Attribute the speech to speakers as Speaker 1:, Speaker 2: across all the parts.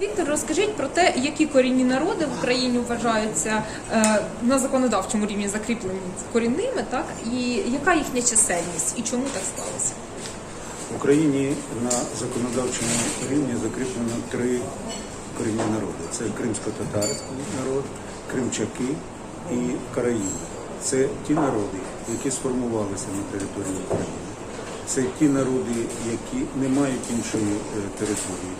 Speaker 1: Віктор, розкажіть про те, які корінні народи в Україні вважаються е, на законодавчому рівні закріплені корінними, так і яка їхня чисельність і чому так сталося?
Speaker 2: В Україні на законодавчому рівні закріплено три корінні народи. Це кримсько-татарський народ, кримчаки і караїни. Це ті народи, які сформувалися на території України. Це ті народи, які не мають іншої е, території,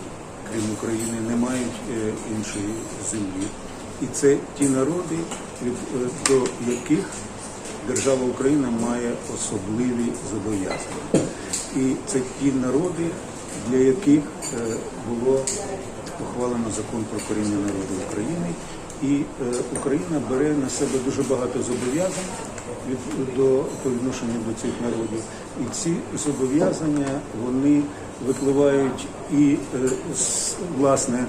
Speaker 2: крім України, не мають е, іншої землі. І це ті народи, е, до яких держава Україна має особливі зобов'язання. І це ті народи, для яких е, було ухвалено закон про коріння народу України. І Україна бере на себе дуже багато зобов'язань від, до, по відношенню до цих народів. І ці зобов'язання вони випливають і е, з, власне,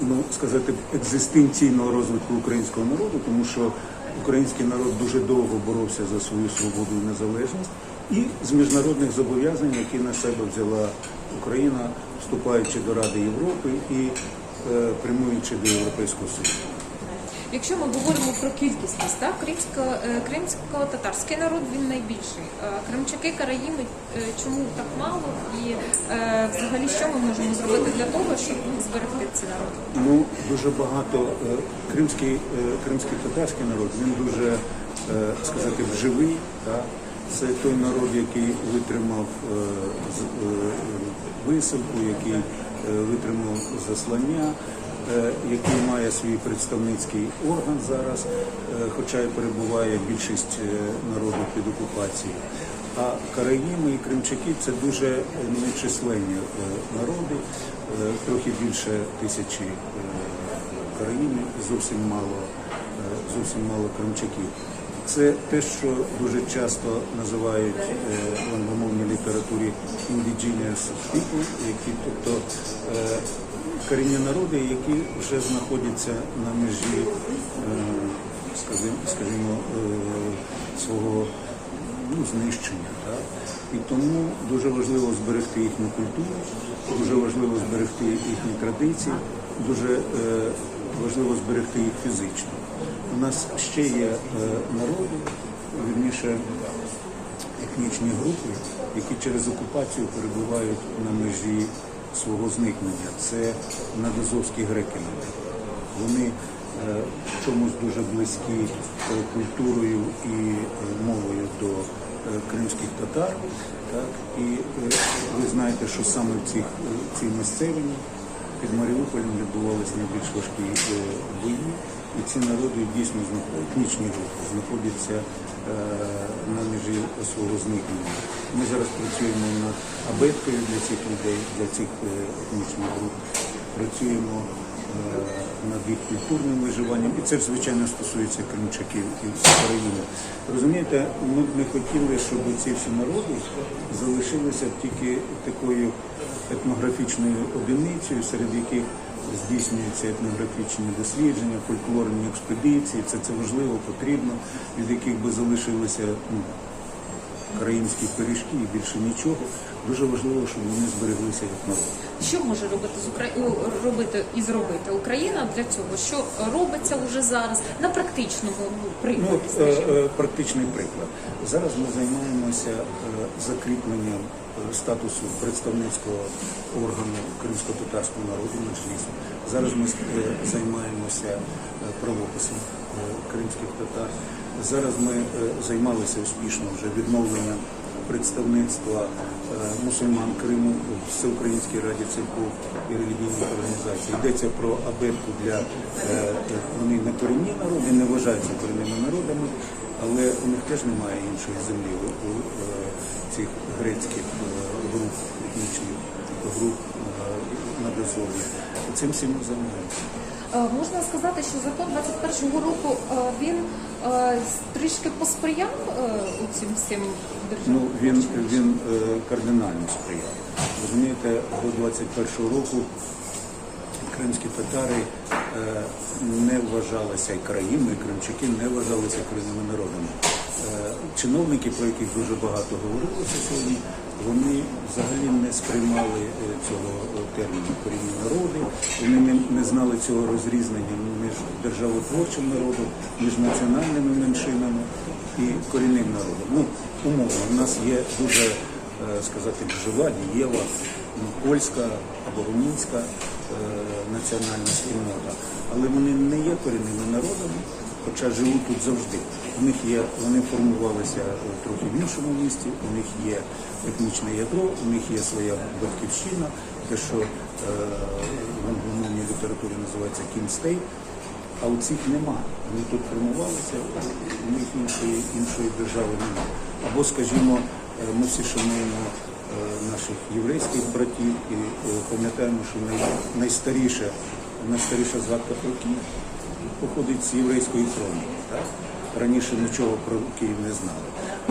Speaker 2: ну сказати, екзистенційного розвитку українського народу, тому що український народ дуже довго боровся за свою свободу і незалежність, і з міжнародних зобов'язань, які на себе взяла Україна, вступаючи до Ради Європи і е, прямуючи до Європейського Союзу.
Speaker 1: Якщо ми говоримо про кількісність, так кримсько, е, кримсько-татарський народ він найбільший. Е, Кримчаки, караїми, е, чому так мало? І взагалі що ми можемо зробити для того, щоб зберегти ці народи?
Speaker 2: Ну дуже багато кримський, кримський татарський народ, він дуже сказати живий. Так? Це той народ, який витримав висилку, який витримав заслання, який має свій представницький орган зараз, е, хоча й перебуває більшість е, народу під окупацією. А караїми і кримчаки це дуже е, нечисленні е, народи, е, трохи більше тисячі е, караїмів, зовсім мало, е, зовсім мало кримчаків. Це те, що дуже часто називають е, в англомовній літературі indigenous people, які, тобто е, корінні народи, які вже знаходяться на межі, е, скажімо, е, свого ну, знищення. Так? І тому дуже важливо зберегти їхню культуру, дуже важливо зберегти їхні традиції, дуже е, важливо зберегти їх фізично. У нас ще є народи, вірніше етнічні групи, які через окупацію перебувають на межі свого зникнення. Це надазовські греки. Вони е, в чомусь дуже близькі е, культурою і е, мовою до кримських татар. Так? І ви знаєте, що саме в цих, цій місцевині під Маріуполем відбувалися найбільш важкі бої. І ці народи дійсно етнічні групи знаходяться на межі свого зникнення. Ми зараз працюємо над абеткою для цих людей, для цих е, етнічних груп. Працюємо е, над їх культурним виживанням. І це, звичайно, стосується кримчаків і країни. Розумієте, ми б не хотіли, щоб ці всі народи залишилися тільки такою етнографічною одиницею, серед яких здійснюються етнографічні дослідження, фольклорні експедиції. Це, це важливо, потрібно, від яких би залишилися ну, країнські пиріжки і більше нічого. Дуже важливо, щоб вони збереглися як народ.
Speaker 1: Що може робити з Укра... у- робити і зробити Україна для цього? Що робиться вже зараз на практичному ну,
Speaker 2: Ну,
Speaker 1: прикладі?
Speaker 2: от, е, е, практичний приклад. Зараз ми займаємося е, закріпленням е, статусу представницького органу кримсько-татарського народу Меджлісу. Зараз ми е, займаємося е, правописом е, кримських татар. Зараз ми е, займалися успішно вже відновленням представництва е, мусульман Криму в Всеукраїнській раді церков і релігійних організацій. Йдеться про абетку для е, вони не корінні народи, не вважаються корінними народами, але у них теж немає іншої землі у, цих грецьких груп, етнічних груп на Дозор'ї. Цим всім займаємося.
Speaker 1: Е, Можна сказати, що закон 21-го року е, він е, трішки посприяв у цим всім державам?
Speaker 2: Ну, він, він кардинально сприяв. Розумієте, до 21-го року кримські татари не вважалися і країни, і кримчаки не вважалися корінними народами. Чиновники, про яких дуже багато говорилося сьогодні, вони взагалі не сприймали е, цього е, терміну корінні народи, вони не, не знали цього розрізнення між державотворчим народом, між національними меншинами і корінним народом. Ну, умовно, у нас є дуже, е, сказати, жива, дієва ну, польська або румунська національна спільнота, але вони не є корінними народами, хоча живуть тут завжди. У них є, вони формувалися трохи в іншому місті, у них є етнічне ядро, у них є своя батьківщина, те, що е, в англомовній літературі називається кінстей, а у цих нема. Вони тут формувалися, у них іншої, іншої держави немає. Або, скажімо, е, ми всі шануємо е, наших єврейських братів і е, пам'ятаємо, що най, найстаріша, найстаріша згадка про Київ походить з єврейської хроніки. Так? Раніше нічого про Київ не знали.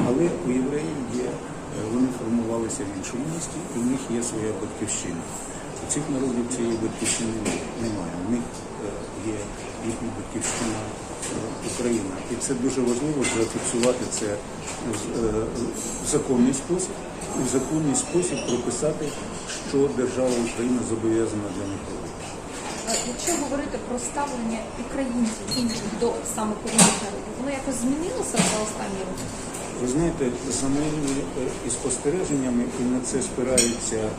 Speaker 2: Але у євреїв є, е, вони формувалися в іншому місті, і в них є своя батьківщина. У цих народів цієї батьківщини немає. У них е, є їхня батьківщина е, Україна. І це дуже важливо зафіксувати це в законний спосіб і в законний спосіб прописати, що держава Україна зобов'язана для них робити.
Speaker 1: Е, Якщо говорити про ставлення українців інших до саме корінних народів, воно якось змінилося за останні роки?
Speaker 2: Ви знаєте, за моїми е, і спостереженнями, і на це спираються е,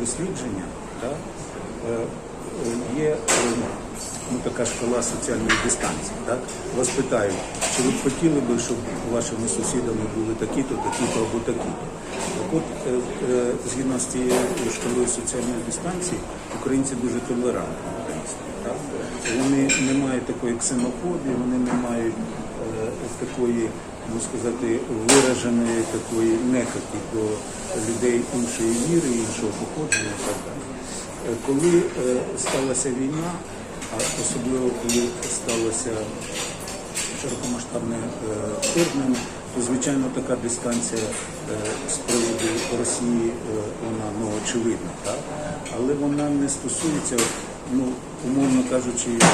Speaker 2: дослідження, так, є ну, така шкала соціальної дистанції. Так? Вас питають, чи ви б хотіли би, щоб вашими сусідами були такі-то, такі-то або такі-то. От, е, е, згідно з цією шкалою соціальної дистанції, українці дуже толерантні. Вони не мають такої ксенофобії, вони не мають е, такої, можна сказати, вираженої такої нехоті до людей іншої віри, іншого походження і так далі. Коли сталася війна, а особливо коли сталося широкомасштабне вторгнення, то звичайно така дистанція е, з приводу Росії е, вона ну, очевидна, так? але вона не стосується, ну, умовно кажучи, е,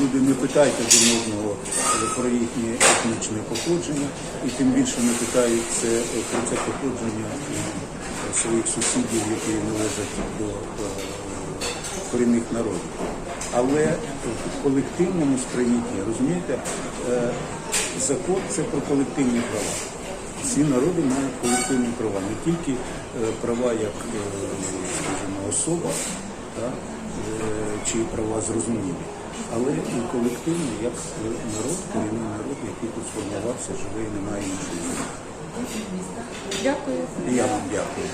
Speaker 2: люди не питають один одного про їхнє етнічне походження, і тим більше не питають це про це походження своїх сусідів, які належать до корінних народів. Але в колективному сприйнятті, розумієте, закон це про колективні права. Всі народи мають колективні права, не тільки е, права як е, скажімо, особа, та, е, чи права зрозумілі, але і колективні як народ, корінний народ, який тут сформувався, живе і не має іншої.
Speaker 1: Дякую.
Speaker 2: Я вам дякую.